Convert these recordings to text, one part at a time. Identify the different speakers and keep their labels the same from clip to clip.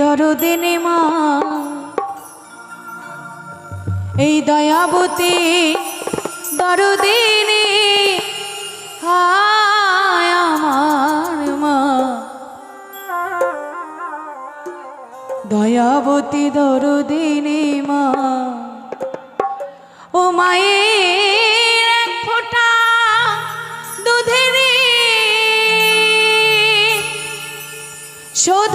Speaker 1: দরদিনে মা এই দয়াবতী দরদিনে আমার মা। দয়াবতী দরদিনে মা ও মায়ের এক ফোঁটা দুধের শোধ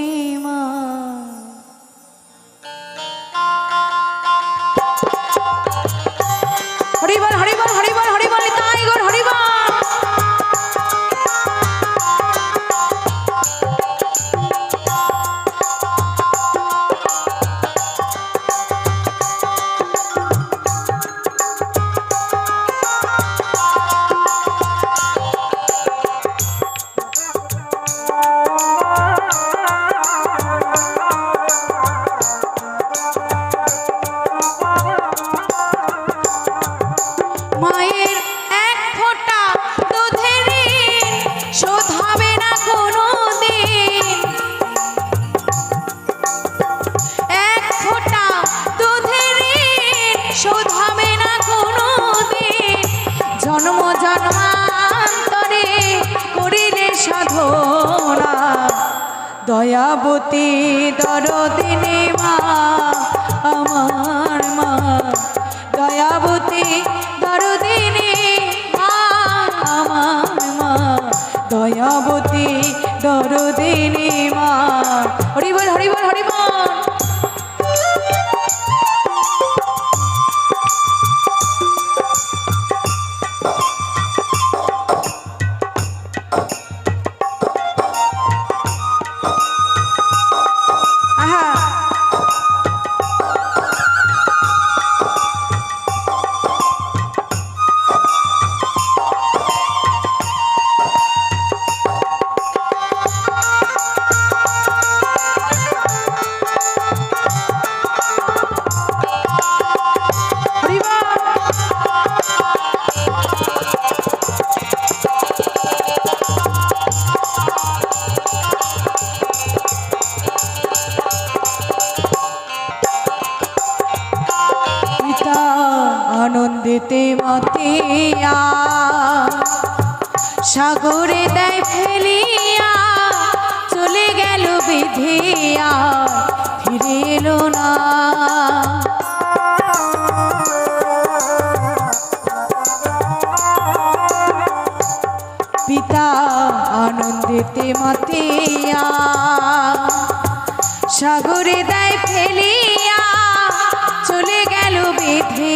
Speaker 1: জন্ম জন্মান্তরে করিলে সাধনা। দয়াবতী দরদিনী মা, আমার মা। দয়াবতী দরদিনী মা, আমার মা। দয়াবতী দরদিনী মা। হরিবল হরিবল হরিবল আনন্দিতে মাতিয়া, সাগরে দেয় ফেলিয়া, চলে গেল বিধিয়া, ফিরে এলো না। পিতা আনন্দিতে মাতিয়া, সাগরে দেয় ফেলিয়া, চলে গেল বেঁধে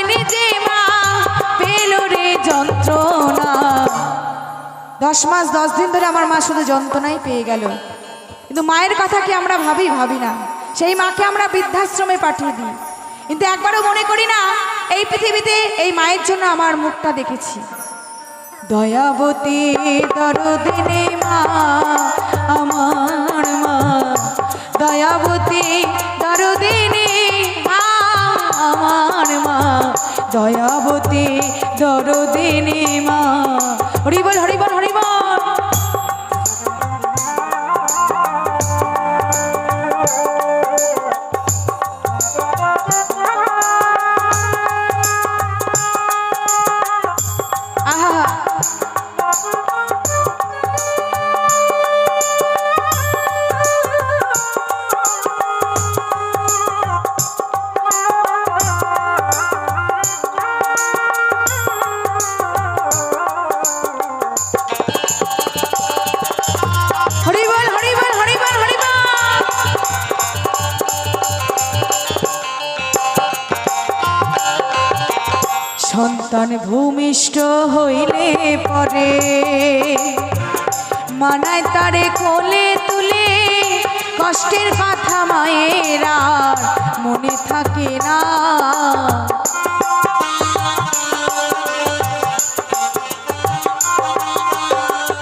Speaker 1: দশ মাস, দশ দিন ধরে আমার মা শুধু যন্ত্রণাই পেয়ে গেল। কিন্তু মায়ের কথা কি আমরা ভাবি? ভাবি না। সেই মাকে আমরা বৃদ্ধাশ্রমে পাঠিয়ে দিই। কিন্তু একবারও মনে করি না, এই পৃথিবীতে এই মায়ের জন্য আমার মুখটা দেখেছি। দয়াবতী দরদিনী মা, আমার মা। দয়াবতী দরদিনী মা, আমার মা। দয়াবতী দরদিনী মা। হরিবল হরিবল সন্তান ভূমিষ্ঠ হইলে পরে। মানায় তারে কোলে তুলে, কষ্টের কথা মায়ের মনে থাকে না।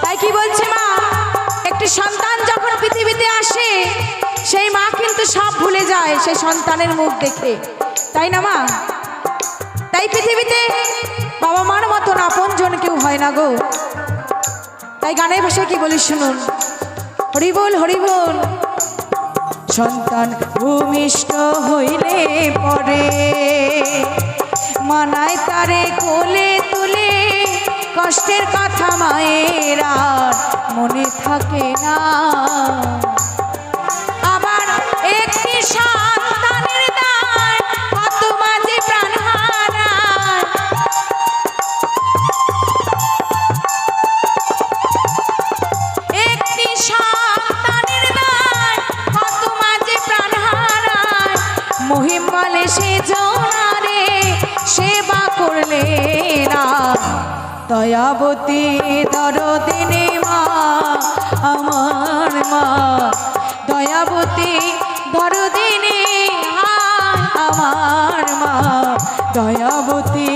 Speaker 1: তাই কি বলছে মা? একটি সন্তান যখন পৃথিবীতে আসে, সেই মা কিন্তু সব ভুলে যায়, সেই সন্তানের মুখ দেখে। তাই না মা? তাই পৃথিবীতে বাবা মার মতন আপনজন কেউ হয় না গো। তাই গানের ভাষায় কি বলি শুনুন। হরি বল হরি বল সন্তান ভূমিষ্ঠ হইলে পরে মানায় তারে কোলে তুলে কষ্টের কথা মায়ের মনে থাকে দয়াবতী দরদিনী মা আমার মা। দয়াবতী দরদিনী আমার মা। দয়াবতী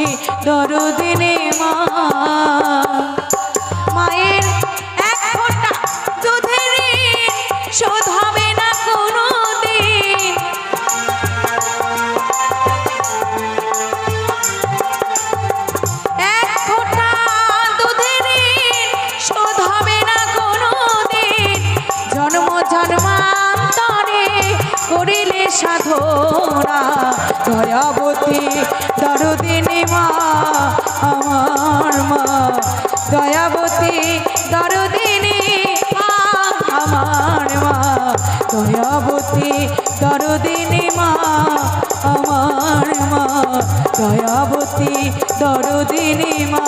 Speaker 1: দরদিনী মা দয়াবতী দরদিনী, মা, আমার মা। দয়াবতী দরদিনী, মা, আমার মা। দয়াবতী দরদিনী, মা,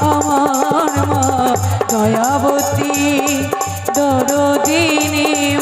Speaker 1: আমার মা। দয়াবতী দরদিনী